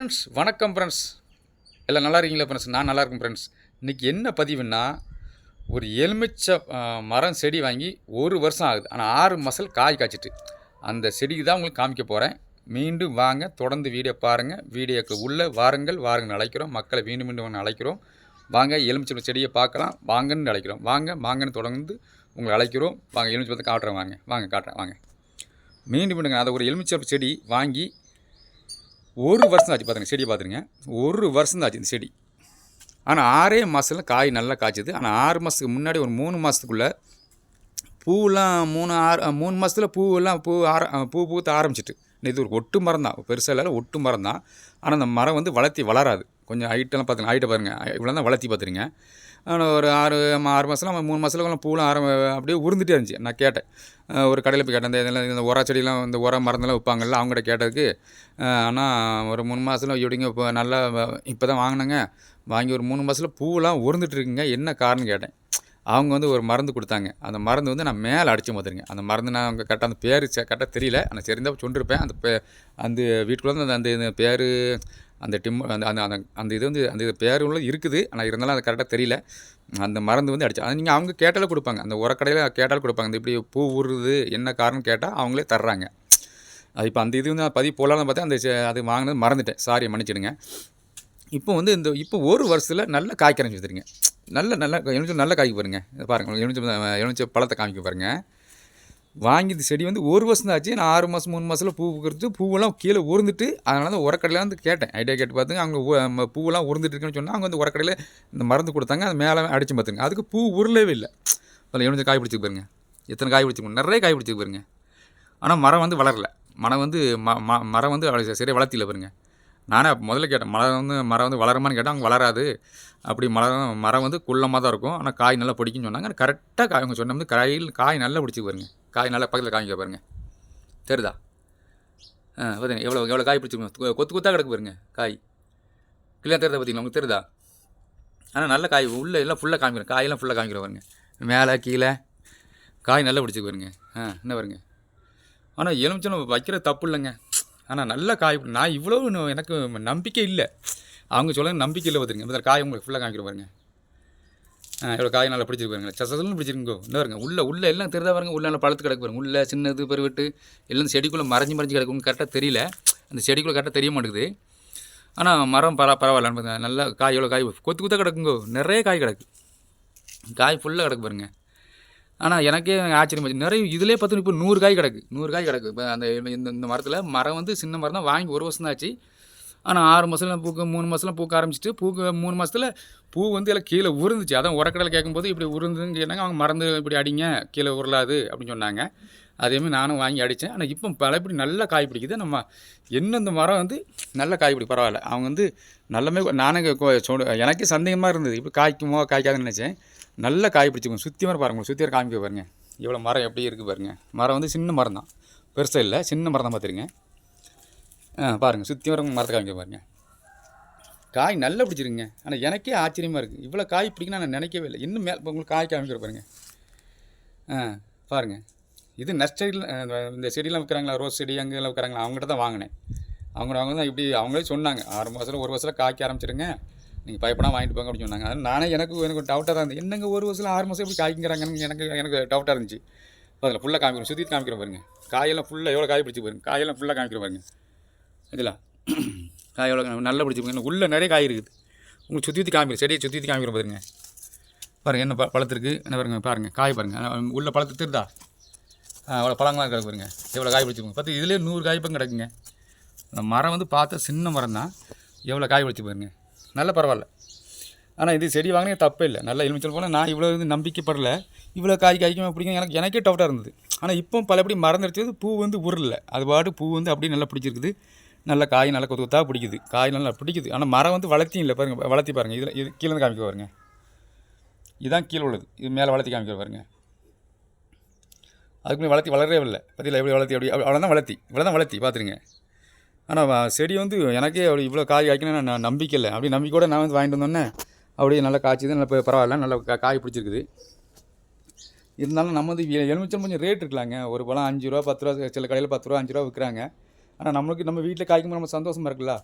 Friends வணக்கம் friends எல்லாம் நல்லா இருக்கீங்களா ஃப்ரெண்ட்ஸ் நான் நல்லா இருக்கேன் ஃப்ரெண்ட்ஸ் இன்றைக்கி என்ன பதிவுன்னா ஒரு எலுமிச்சை மரம் செடி வாங்கி ஒரு வருஷம் ஆகுது. ஆனால் ஆறு மசல் காய் காய்ச்சிட்டு. அந்த செடிக்கு தான் உங்களுக்கு காமிக்க போகிறேன் மீண்டும் வாங்க தொடர்ந்து வீடியோ பாருங்கள் வீடியோக்கு உள்ளே வாருங்கள் வாருங்கள் அழைக்கிறோம். மக்களை மீண்டும் மீண்டும் அழைக்கிறோம். வாங்க எலுமிச்சை செடியை பார்க்கலாம். வாங்கன்னு அழைக்கிறோம். வாங்க வாங்கன்னு தொடர்ந்து உங்களை அழைக்கிறோம். வாங்க எலுமிச்சை பார்த்து காட்டுறேன் வாங்க. வாங்க காட்டுறேன் வாங்க. மீண்டும் மீண்டும் அதை ஒரு எலுமிச்சை செடி வாங்கி ஒரு வருஷம் ஆச்சு பார்த்துங்க செடி பார்த்துருங்க ஒரு வருஷம் ஆச்சு இந்த செடி. ஆனால் ஆறே மாதத்துல காய் நல்லா காய்ச்சது. ஆனால் ஆறு மாதத்துக்கு முன்னாடி ஒரு மூணு மாதத்துக்குள்ளே பூவெல்லாம் மூணு ஆறு மூணு மாதத்தில் பூவெல்லாம் பூ ஆர பூ பூத்து ஆரம்பிச்சிட்டு. இது ஒரு ஒட்டு மரம் தான். பெருசாக இல்லை ஒட்டு மரம் தான். ஆனால் அந்த மரம் வந்து வளர்த்தி வளராது. கொஞ்சம் ஹைட்டெல்லாம் பார்த்துங்க ஹைட்டை பாருங்கள் இவ்வளோ தான் வளர்த்தி பார்த்துருங்க ஒரு ஆறு ஆறு மாதம் மூணு மாதத்துல பூலாம் ஆரம்ப அப்படியே உருந்துட்டே இருந்துச்சு. நான் கேட்டேன். ஒரு கடையில் போய் கேட்டேன். இந்த இதெல்லாம் இந்த உர செடியெல்லாம் இந்த உர மருந்தெல்லாம் விற்பாங்கல்ல அவங்ககிட்ட கேட்டதுக்கு ஆனால் ஒரு மூணு மாதத்தில் எப்படிங்க இப்போ நல்லா இப்போ தான் வாங்கினேங்க. வாங்கி ஒரு மூணு மாதத்தில் பூவெலாம் உருந்துட்டு இருக்குங்க. என்ன காரணம் கேட்டேன். அவங்க வந்து ஒரு மருந்து கொடுத்தாங்க. அந்த மருந்து வந்து நான் மேலே அடித்து பார்த்துருங்க அந்த மருந்து நான் அவங்க கரெக்டாக அந்த பேர் கரெக்டாக தெரியல. ஆனால் தெரிந்தால் சொல்லிருப்பேன் அந்த பே அந்த வீட்டுக்குள்ளே அந்த அந்த பேர் அந்த டிம் அந்த அந்த அந்த அந்த இது வந்து அந்த பேர் உள்ள இருக்குது. ஆனால் இருந்தாலும் அது கரெக்டாக தெரியல. அந்த மருந்து வந்து அடிச்சு அது நீங்கள் அவங்க கேட்டாலும் கொடுப்பாங்க. அந்த உரக்கடையில் கேட்டாலும் கொடுப்பாங்க. இந்த இப்படி பூ உருது என்ன காரணம் கேட்டால் அவங்களே தர்றாங்க. அது இப்போ அந்த இது வந்து நான் பதிவு போகலான்னு பார்த்தா அந்த அது வாங்கினது மறந்துட்டேன். சாரி மன்னிச்சிடுங்க. இப்போ வந்து இந்த இப்போ ஒரு வருஷத்தில் நல்ல காய் கரைஞ்சி வச்சுருங்க நல்ல நல்ல எலுமிச்சை நல்ல காய்க்கு பாருங்க. இதை பாருங்க. எலுமிச்சை பழத்தை காமிக்க பாருங்கள் வாங்கி இந்த செடி வந்து ஒரு வருஷம் தான் ஆச்சு. நான் ஆறு மாதம் மூணு மாதத்தில் பூ பூக்கிறது பூவெல்லாம் கீழே உருந்துட்டு அதனால தான் உரக்கடையில் வந்து கேட்டேன். ஐடியா கேட்டு பார்த்துங்க அவங்க பூவெல்லாம் உருந்துட்டு இருக்குன்னு சொன்னால் அவங்க வந்து உரக்கடையில் இந்த மருந்து கொடுத்தாங்க அது மேலே அடிச்சு பார்த்துங்க அதுக்கு பூ உருளவே இல்லை. அதில் எலுமிச்சை காய் பிடிச்சிக்கு பாருங்க. எத்தனை காய் பிடிச்சிக்கு நிறைய காய் பிடிச்சி பாருங்க. ஆனால் மரம் வந்து வளரல. மரம் வந்து ம ம- மரம் வந்து சரியாக வளர்த்தில பாருங்க. நானே முதல்ல கேட்டேன் மரம் வந்து மரம் வந்து வளருமான்னு கேட்டால் அவங்க வளராது. அப்படி மரம் மரம் வந்து குள்ளமாக தான் இருக்கும். ஆனால் காய் நல்லா பிடிக்கும்னு சொன்னாங்க. கரெக்டாக காய் அவங்க சொன்ன வந்து காயில் காய் நல்லா பிடிச்சி பாருங்க. காய் நல்லா பக்கத்தில் காமிக்க பாருங்கள் தெரியுதா ஆ பார்த்தீங்க எவ்வளோ எவ்வளோ காய் பிடிச்சிருக்கோம்? கொத்து கொத்தாக கிடக்கு பாருங்க காய். கிளியாக தெரியுதா பார்த்தீங்களா உங்களுக்கு தெரியுதா ஆனால் நல்ல காய் உள்ளே எல்லாம் ஃபுல்லாக காமிக்கிறேன் காயெல்லாம் ஃபுல்லாக காமிக்கிறேன் பாருங்க. மேலே கீழே காய் நல்லா பிடிச்சிக்கு பாருங்க. ஆ என்ன பாருங்க? ஆனால் எலுமிச்சம் வைக்கிற தப்பு இல்லைங்க. ஆனால் நல்ல காய் நான் இவ்வளோ எனக்கு நம்பிக்கை இல்லை. அவங்க சொல்ல நம்பிக்கை இல்லை பார்த்துருங்க இந்த காய் உங்களுக்கு ஃபுல்லாக காமிக்கிற பாருங்க. ஆ எவ்வளோ காய் நல்லா பிடிச்சிருக்கு பாருங்க சசலும் பிடிச்சிருக்கோ இன்னும் பாருங்க உள்ள உள்ள எல்லாம் தெரிதா பாருங்க உள்ள நல்லா பழுத்து கிடக்கு பாருங்க. உள்ள சின்னது பெருவிட்டு எல்லாம் செடிக்குள்ளே மறைஞ்சு மறைஞ்சு கிடக்கும் கரெக்டாக தெரியல. அந்த செடிக்குள்ளே கரெக்டாக தெரிய மாட்டேங்குது. ஆனால் மரம் பரவ பரவாயில்லன்னு பாருங்க. நல்லா காய் எவ்வளோ காய் கொத்து கொத்தாக கிடக்குங்கோ நிறைய காய் கிடக்கு. காய் ஃபுல்லாக கிடக்கு பாருங்க. ஆனால் எனக்கே ஆச்சரியம் ஆச்சு. நிறைய இதிலே பார்த்து இப்போ நூறு காய் கிடக்கு. நூறு காய் கிடக்கு. இப்போ அந்த இந்த இந்த மரத்தில் மரம் வந்து சின்ன மரம் தான் வாங்கி ஒரு வருஷம் தான் ஆச்சு. ஆனால் ஆறு மாதத்துல பூக்க மூணு மாதத்துல பூக்க ஆரம்பிச்சிட்டு பூக்க மூணு மாதத்தில் பூ வந்து எல்லாம் கீழே உருந்துச்சு. அதான் உரக்கடலை கேட்கும்போது இப்படி உருந்துன்னு கேட்டாங்க. அவங்க மறந்து இப்படி அடிங்க கீழே உருளாது அப்படின்னு சொன்னாங்க. அதேமாதிரி நானும் வாங்கி அடித்தேன் ஆனால் இப்போ பலப்படி நல்லா காய் பிடிக்குது. நம்ம என்ன இந்த மரம் வந்து நல்ல காய் பிடி பரவாயில்ல. அவங்க வந்து நல்லமே நானே சொல் எனக்கே சந்தேகமாக இருந்தது. இப்போ காய்க்குமோ காய்க்காதுன்னு நினச்சேன். நல்ல காய் பிடிச்சிக்கோங்க சுற்றி மரம் பாருங்க. சுற்றி வர காமிக்க பாருங்க. இவ்வளோ மரம் எப்படி இருக்குது பாருங்க. மரம் வந்து சின்ன மரம் தான் பெருசாக இல்லை. சின்ன மரம் தான் பார்த்துருங்க ஆ பாருங்கள் சுற்றி வர மரத்தை காமிக்க பாருங்க. காய் நல்லா பிடிச்சிருங்க ஆனால் எனக்கே ஆச்சரியமாக இருக்குது இவ்வளோ காய் பிடிக்குன்னு நான் நினைக்கவே இல்லை. இன்னும் மேலே இப்போ உங்களுக்கு காய் காமிக்கிற பாருங்க. ஆ பாருங்கள் இது நர்சரியில் இந்த செடியெலாம் விற்கிறாங்களா ரோஸ் செடி அங்கெல்லாம் விற்கிறாங்களா அவங்ககிட்ட தான் வாங்கினேன். அவங்க அவங்க தான் இப்படி அவங்களே சொன்னாங்க. ஆறு மாதத்தில் ஒரு வருஷத்தில் காய்க்க ஆரம்பிச்சிருங்க. நீங்கள் பயப்படாமல் வாங்கிட்டு போங்க அப்படின்னு சொன்னாங்க. அது நானே எனக்கு எனக்கு டவுட்டாக தான் இருந்தது. என்னங்க ஒரு வருஷத்தில் ஆறு மாதம் எப்படி காய்க்கிறாங்கன்னு எனக்கு எனக்கு டவுட்டாக இருந்துச்சு. அதில் ஃபுல்லாக காமிக்கிறோம் சுற்றி காமிக்கிறோம் பாருங்க. காயெல்லாம் ஃபுல்லாக எவ்வளோ காய் பிடிச்சி பாருங்க. காயெல்லாம் ஃபுல்லாக காமிக்கிறோம் பாருங்க. இதில். காய் எவ்வளோ நல்லா பிடிச்சி பாருங்க உள்ளே நிறைய காய் இருக்குது. உங்களுக்கு சுற்றி சுற்றி காமிக்கிறோம் செடியை சுற்றி சுற்றி காமிக்கிறோம் பாருங்க. பாருங்கள் என்ன ப பழத்திருக்கு. என்ன பாருங்கள் பாருங்கள் காய் பாருங்கள் உள்ள பழத்து திருதா? அவ்வளோ பழங்களாம் கிடக்கு பாருங்க. எவ்வளோ காய் பிடிச்சிருங்க பார்த்து இதுலேயே நூறு காய் பக்கம் கிடக்குங்க. அந்த மரம் வந்து பார்த்தா சின்ன மரம் தான். எவ்வளோ காய் பிடிச்சி பாருங்க. நல்ல பரவாயில்ல. ஆனால் இது செடி வாங்கினே தப்பே இல்லை. நல்லா எலுமிச்சல் போனால் நான் இவ்வளோ வந்து நம்பிக்கைப்படல. இவ்வளோ காய் காய்க்கும் பிடிக்கும். எனக்கு எனக்கே டவுட்டாக இருந்தது. ஆனால் இப்போ பலபடி மறந்துடுச்சது பூ வந்து உருளை. அது பாட்டு பூ வந்து அப்படியே நல்லா பிடிச்சிருக்குது. நல்லா காய் நல்லா கொத்து கொத்தாக பிடிக்குது. காய் நல்லா பிடிக்குது. ஆனால் மரம் வந்து வளர்த்தியும் இல்லை பாருங்கள் வளர்த்தி பாருங்கள் இதில் இது கீழே காமிக்க பாருங்க. இதுதான் கீழே உள்ளது. இது மேலே வளர்த்தி காமிக்க பாருங்கள் அதுக்குள்ளே வளர்த்தி வளரவே இல்லை. பற்றியில் எப்படி வளர்த்தி? அப்படி அவ்வளோ தான் வளர்த்தி. இவ்வளோ தான் வளர்த்தி பார்த்துருங்க ஆனால் செடி வந்து எனக்கே அப்படி இவ்வளோ காய் காய்க்கணும்னு நான் நம்பிக்கை இல்லை. அப்படி நம்பிக்கையோட நான் வந்து வாங்கிட்டு வந்தோன்னே அப்படியே நல்லா காய்ச்சிது. நல்லா இப்போ பரவாயில்ல. நல்லா காய் பிடிச்சிருக்குது. இருந்தாலும் நம்ம வந்து எலுமிச்சம் கொஞ்சம் ரேட் இருக்கலாங்க. ஒரு பழம் அஞ்சு ரூபா பத்து ரூபா சில கடையில் பத்து ரூபா அஞ்சு ரூபா விற்கிறாங்க ஆனால் நம்மளுக்கு நம்ம வீட்டில் காய்க்கும் போது நம்ம சந்தோஷமாக இருக்குல்ல?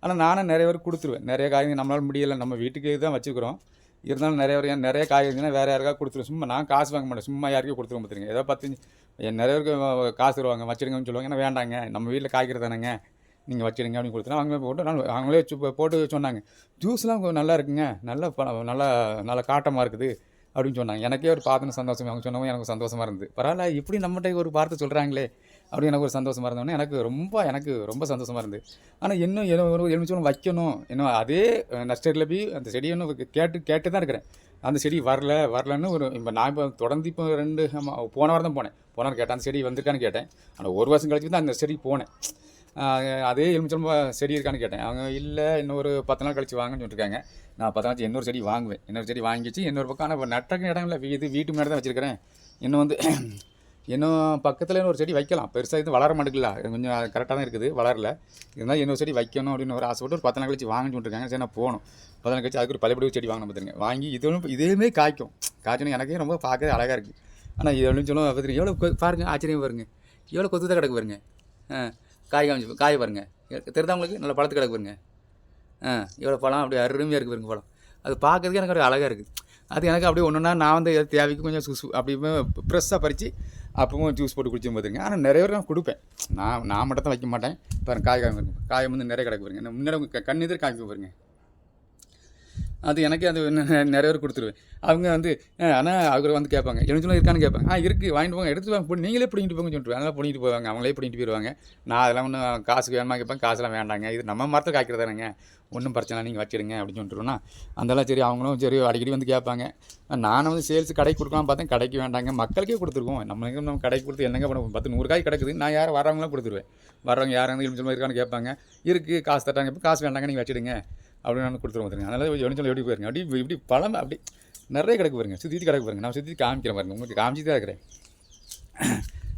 ஆனால் நானும் நிறைய பேருக்கு கொடுத்துருவேன். நிறைய காய்கறி நம்மளால் முடியலை. நம்ம வீட்டுக்கு தான் வச்சுக்கிறோம். இருந்தாலும் நிறைய பேர் ஏன் நிறைய காய் இருந்துச்சுன்னா வேறு யாருக்காவது கொடுத்துருவேன். சும்மா நான் காசு வாங்க மாட்டேன். சும்மா யாருக்கும் கொடுத்துருவோம் பார்த்துருங்க ஏதோ பத்து நிறைய பேருக்கு காசு தருவாங்க. வச்சிடுங்கன்னு சொல்லுவாங்க. ஏன்னா வேண்டாங்க. நம்ம வீட்டில் காய்கறி தானேங்க. நீங்கள் வச்சுடுங்க அப்படின்னு கொடுத்தா அவங்க போட்டு நான் அவங்களே சு- போட்டு சொன்னாங்க. ஜூஸ்லாம் கொஞ்சம் நல்லா இருக்குங்க. நல்லா நல்லா நல்லா காட்டமாக இருக்குது. அப்படின்னு சொன்னாங்க. எனக்கே ஒரு பார்த்துன்னு சந்தோஷம். அவங்க சொன்னவங்க எனக்கு சந்தோஷமாக இருந்தது. பரவாயில்ல. இப்படி நம்மகிட்ட ஒரு வார்த்தை சொல்கிறாங்களே அப்படின்னு எனக்கு ஒரு சந்தோஷமாக இருந்தோன்னே எனக்கு ரொம்ப எனக்கு ரொம்ப சந்தோஷமாக இருந்தது. ஆனால் இன்னும் ஏதோ ஒரு எலுமிச்சம் வைக்கணும். இன்னும் அதே நஷ்டத்தில் போய் அந்த செடியை இன்னும் கேட்டு கேட்டு தான் இருக்கிறேன். அந்த செடி வரல வரலன்னு ஒரு இப்போ நான் இப்போ தொடர்ந்து இப்போ ரெண்டு போன வாரம் தான் போனேன். போன வாரம் கேட்டேன் அந்த செடி வந்திருக்கான்னு கேட்டேன். ஆனால் ஒரு வருஷம் கழிச்சு தான் அந்த செடி போனேன். அதே எலுமிச்சம் செடி இருக்கான்னு கேட்டேன். அவங்க இல்லை இன்னொரு பத்து நாள் கழிச்சு வாங்கன்னு சொல்லியிருக்காங்க நான் பத்து நாள் இன்னொரு செடி வாங்குவேன். இன்னொரு செடி வாங்கிச்சு இன்னொரு பக்கம். ஆனால் இப்போ நட்டக்கு இடம் இல்லை இது வீட்டு முன்னாடி தான் வச்சுருக்கிறேன். இன்னும் வந்து இன்னும் பக்கத்தில் ஒரு செடி வைக்கலாம். பெருசாக இது வளர மாட்டேங்கல கொஞ்சம் கரெக்டாக தான் இருக்குது. வளரல. இருந்தாலும் இன்னொரு செடி வைக்கணும் அப்படின்னு ஒரு ஆசைப்பட்டு ஒரு பத்து நாள் கழிச்சு வாங்கன்னு சொல்லிருக்காங்க சரி நான் போகணும். பத்து நாள் கழிச்சு அதுக்கு ஒரு பழையபடி செடி வாங்கணும் பார்த்துருங்க வாங்கி இதுவும் இதுவுமே காய்க்கும். காய்ச்சணும். எனக்கே ரொம்ப பார்க்கவே அழகாக இருக்குது ஆனால் இது அப்படின்னு சொல்லுவோம் பார்த்துருங்க எவ்வளோ பாருங்கள் பாருங்க ஆச்சரியம் பாருங்க. எவ்வளோ கொத்து தான் கிடக்கு பாருங்க. காய் காமிச்சு காய் பாருங்க. தெரிந்தவங்களுக்கு நல்ல பழத்து கிடக்கு பாருங்க. ஆ எவ்வளோ பழம்? அப்படியே அருமையாக இருக்குது பாருங்க பழம். அது பார்க்கறதுக்கு எனக்கு ஒரு அழகாக இருக்குது அது எனக்கு அப்படியே ஒன்றுனா நான் வந்து எது தேவைக்கு கொஞ்சம் சூஸ் அப்படி ஃப்ரெஷ்ஷாக பறித்து அப்பவும் ஜூஸ் போட்டு குடிச்சு பார்த்துருங்க ஆனால் நிறைய பேர் நான் கொடுப்பேன். நான் நான் மட்டும் தான் வைக்க மாட்டேன். பாருங்க காய் காய் காயம் வந்து நிறைய கிடக்கு பாருங்க. முன்னாடி உங்க கண் எதிர் காய்க்க பாருங்க. அது எனக்கே அது நிறைய பேர் கொடுத்துருவேன். அவங்க வந்து ஆனால் அவர் வந்து கேட்பாங்க. எழுந்துலாம் இருக்கான்னு கேட்பாங்க. ஆ இருக்குது வாங்கிட்டு போங்க. எடுத்து வாங்க. போய் நீங்களே பிடிங்கிட்டு போங்க சொல்லிட்டு அதெல்லாம் பிடிங்கிட்டு போவாங்க. அவங்களே பிடிங்கிட்டு போயிடுவாங்க நான் அதெல்லாம் ஒன்றும் காசுக்கு வேணுமா கேட்பேன். காசுலாம் வேண்டாங்க. இது நம்ம மரத்தை காய்க்கிறதானங்க ஒன்றும் பிரச்சனை நீங்கள் வச்சிடுங்க. அப்படின்னு சொல்லிட்டுருன்னா அதெல்லாம் சரி அவங்களும் சரி அடிக்கடி வந்து கேட்பாங்க. நானும் வந்து சேல்ஸ் கடைக்கு கொடுக்கலாம் பார்த்தேன். கடைக்கு வேண்டாங்க. மக்களுக்கே கொடுத்துருக்கோம். நம்மளுக்கு நம்ம கடைக்கு கொடுத்து என்னங்க பண்ண பத்து நூறு காய் கிடக்குது. நான் யாரும் வரவங்களாம் கொடுத்துருவேன். வரவங்க யாரும் வந்து இருக்கான்னு கேட்பாங்க. இருக்குது காசு தட்டாங்க இப்போ காசு வேண்டாங்க. நீங்கள் வச்சிடுங்க. அப்படின்னு நான் கொடுத்துருவோம் பார்த்துருங்க அதனால் எலுமிச்சம் எப்படி போயிருங்க அப்படி இப்படி பழம் அப்படி நிறைய கிடக்கு பாருங்க. சுற்றி கிடக்கு பாருங்க. நான் சுற்றி காமிக்கிறேன் பாருங்க. உங்களுக்கு காமிச்சு தான் இருக்கிறேன்.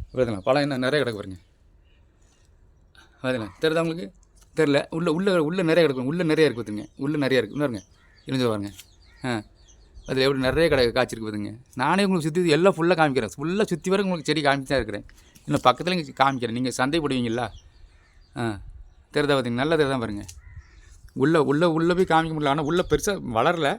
பார்த்தீங்களா பழம் என்ன நிறைய கிடக்கு பாருங்க. பார்த்தீங்களா தெரியுதா உங்களுக்கு? தெரில உள்ளே உள்ளே உள்ளே நிறைய கிடக்கும் உள்ளே நிறைய இருக்கு பார்த்துங்க உள்ளே நிறைய இருக்குது இன்னும் இருங்க இருந்து பாருங்க. ஆ. அதில் எப்படி நிறைய கடை காய்ச்சிருக்கு பார்த்துங்க நானே உங்களுக்கு சுற்றி எல்லாம் ஃபுல்லாக காமிக்கிறேன். ஃபுல்லாக சுற்றி வரை உங்களுக்கு செடி காமிச்சு தான் இருக்கிறேன். இன்னும் பக்கத்தில் இங்கே காமிக்கிறேன் நீங்கள் சந்தைப்படுவீங்களா ஆ. தெரிதா பார்த்தீங்க நல்லா தெரியுதா பாருங்கள் உள்ளே உள்ளே உள்ளே போய் காமிக்க முடியல. ஆனால் உள்ளே பெருசாக வளரல.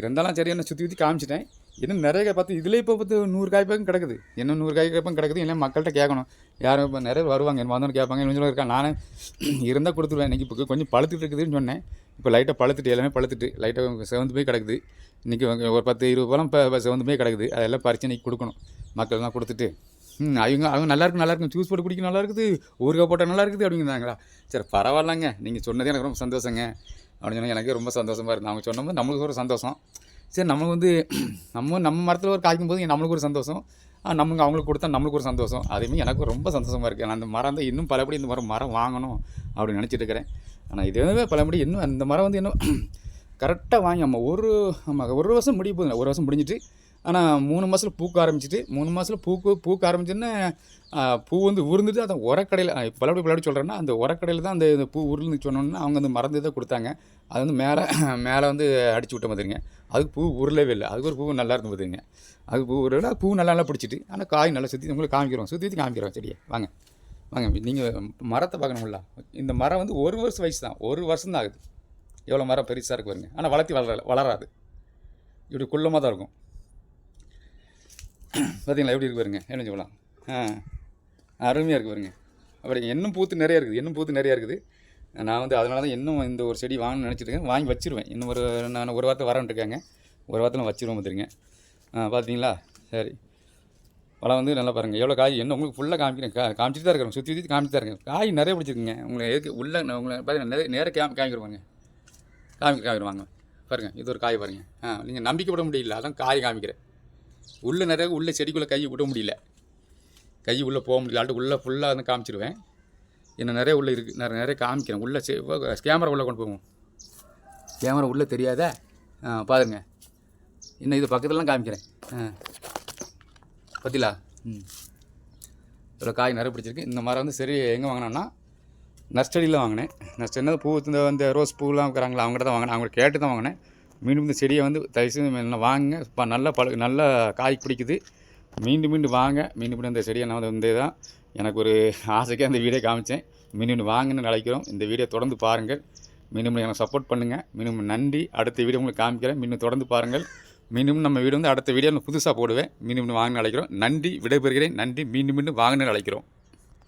இருந்தாலும் சரி என்ன சுற்றி சுற்றி காமிச்சிட்டேன். இன்னும் நிறைய காய் பார்த்து இதில் இப்போ பார்த்து நூறு காய் பக்கம் கிடக்குது. இன்னும் நூறு காய் பக்கம் கிடக்குது இல்லை மக்கள்கிட்ட கேட்கணும். யாரும் இப்போ நிறைய வருவாங்க என்ன வந்தோன்னு கேட்பாங்க இன்னும் இருக்கா நானே இருந்தால் கொடுத்துருவேன். இன்றைக்கி இப்போ கொஞ்சம் பழுத்துட்டு இருக்குதுன்னு சொன்னேன். இப்போ லைட்டாக பழுத்துட்டு எல்லாமே பழுத்துட்டு லைட்டாக செவந்து போய் கிடக்குது. இன்றைக்கி ஒரு பத்து இருபது பழம் இப்போ செவந்து போய் கிடக்குது. அதெல்லாம் பறிச்சு இன்றைக்கி கொடுக்கணும். மக்கள்லாம் கொடுத்துட்டு. அவங்க அவங்க நல்லா இருக்கு நல்லா இருக்கு. ஜூஸ் போட்டு குடிக்க நல்லா இருக்குது. ஊறுகாய் போட்டால் நல்லா இருக்குது அப்படிங்கிறாங்களா? சரி பரவாயில்லங்க. நீங்கள் சொன்னதே எனக்கு ரொம்ப சந்தோஷங்க. அப்படின்னு சொன்னால் எனக்கு ரொம்ப சந்தோஷமாக இருக்குது அவங்க சொன்னபோது நம்மளுக்கு ஒரு சந்தோஷம். சரி நம்ம வந்து நம்ம நம்ம மரத்தில் ஒரு காய்க்கும் போது நம்மளுக்கு ஒரு சந்தோஷம். நமக்கு அவங்களுக்கு கொடுத்தா நம்மளுக்கு ஒரு சந்தோஷம். அதேமாதிரி எனக்கு ரொம்ப சந்தோஷமாக இருக்குது நான் அந்த மரம் தான் இன்னும் பலபடி இந்த மரம் மரம் வாங்கணும் அப்படின்னு நினச்சிட்டு இருக்கிறேன். ஆனால் இதுவே பலபடி இன்னும் அந்த மரம் வந்து இன்னும் கரெக்டாக வாங்கி நம்ம ஒரு ஆமாம் ஒரு வருஷம் முடிய போதுங்க ஒரு வருஷம் முடிஞ்சிட்டு ஆனால் மூணு மாதத்தில் பூக்க ஆரம்பிச்சிட்டு மூணு மாதத்தில் பூக்கு பூக்க ஆரம்பிச்சுன்னா பூ வந்து உருந்துட்டு அந்த உரக்கடையில் பலபடி பலபடி சொல்கிறேன்னா அந்த உரக்கடையில் தான் அந்த பூ உருள்னு சொன்னோன்னா அவங்க அந்த மருந்து தான் கொடுத்தாங்க. அது வந்து மேலே மேலே வந்து அடிச்சு விட்ட மாதிரிங்க. அதுக்கு பூ உருளவே இல்லை. அதுக்கு ஒரு பூ நல்லா இருந்து பார்த்துங்க அதுக்கு பூ உருளை பூ நல்லா நல்லா பிடிச்சிட்டு ஆனால் காய் நல்லா சுற்றி உங்களுக்கு காமிக்கிறோம். சுற்றி சுற்றி காமிக்கிறோம். செடியை வாங்க. வாங்க நீங்கள் மரத்தை பார்க்கணும்ல. இந்த மரம் வந்து ஒரு வருஷம் வயசு தான். ஒரு வருஷம் தான் ஆகுது. எவ்வளோ மரம் பெருசாக இருக்கு பாருங்க. ஆனால் வளர்த்தி வளர வளராது. இப்படி குள்ளமாக தான் இருக்கும். பார்த்தீங்களா எப்படி இருக்கு பாருங்க. என்ன சொல்லலாம் ஆ அருமையாக இருக்குது பாருங்க. அப்படி இன்னும் பூத்து நிறையா இருக்குது இன்னும் பூத்து நிறையா இருக்குது. நான் வந்து அதனால தான் இன்னும் இந்த ஒரு செடி வாங்கணும்னு நினச்சிருக்கேன் வாங்கி வச்சுருவேன். இன்னும் ஒரு நான் ஒரு வாரத்தை வரேன்ட்டு இருக்காங்க. ஒரு வாரத்தில் வச்சுருவோம் பார்த்துருங்க ஆ பார்த்தீங்களா சரி. பழம் வந்து நல்லா பாருங்கள் எவ்வளோ காய் என்ன உங்களுக்கு ஃபுல்லாக காமிக்கிறேன். கா காமிச்சிட்டு தான் இருக்கிறேன். சுற்றி சுற்றி காமிச்சிட்டு தான் இருக்கேன். காய் நிறைய பிடிச்சிருக்குங்க. உங்களை எதுக்கு உள்ள உங்களை பார்த்தீங்கன்னா நிறைய நேராக காமி காமிக்கிறவாங்க காமிக்க காமிக்கிறவாங்க பாருங்கள் இது ஒரு காய் பாருங்கள் ஆ நீங்கள் நம்பிக்கைப்பட முடியல. அதான் காய் காமிக்கிறேன். உள்ளே நிறைய உள்ளே செடிக்குள்ளே கையை விட முடியல. கை உள்ளே போக முடியல. அல்லாட்டு உள்ளே ஃபுல்லாக வந்து காமிச்சிருவேன். இன்னும் நிறைய உள்ளே இருக்குது நிறைய நிறைய காமிக்கிறேன். உள்ளே கேமரா உள்ளே கொண்டு போவோம். கேமரா உள்ளே தெரியாத? ஆ பாருங்க. இன்னும் இது பக்கத்துலலாம் காமிக்கிறேன். ஆ. பத்திலா? ம். இவ்வளோ காய் நிறைய பிடிச்சிருக்கு. இந்த மரம் வந்து சரி எங்கே வாங்கினோன்னா நர்சரியில் வாங்கினேன். நர்சரி பூ இந்த இந்த ரோஸ் பூலாம் இருக்கிறாங்களா அவங்ககிட்ட தான் வாங்கினேன். அவங்கள்ட்ட கேட்டு தான் வாங்கினேன். மீண்டும் இந்த செடியை வந்து தயவுசெய்து வாங்க வாங்குங்க. இப்போ நல்லா பழ நல்லா காய் பிடிக்குது. மீண்டும் மீண்டும் வாங்க. மீண்டும் மீண்டும் இந்த செடியை நான் வந்து வந்தே தான் எனக்கு ஒரு ஆசைக்காக அந்த வீடியோ காமிச்சேன். மீண்டும் மீண்டும் வாங்கன்னு நினைக்கிறோம். இந்த வீடியோ தொடர்ந்து பாருங்கள். மீண்டும் எனக்கு சப்போர்ட் பண்ணுங்கள் மீண்டும் நன்றி. அடுத்த வீடியோ உங்களுக்கு காமிக்கிறேன். மீண்டும் தொடர்ந்து பாருங்கள். மீண்டும் நம்ம வீடு வந்து அடுத்த வீடியோ புதுசாக போடுவேன். மீண்டும் வாங்கன்னு அழைக்கிறோம் நன்றி. விடைபெறுகிறேன். நன்றி. மீண்டும் மீண்டும் வாங்கினு அழைக்கிறோம்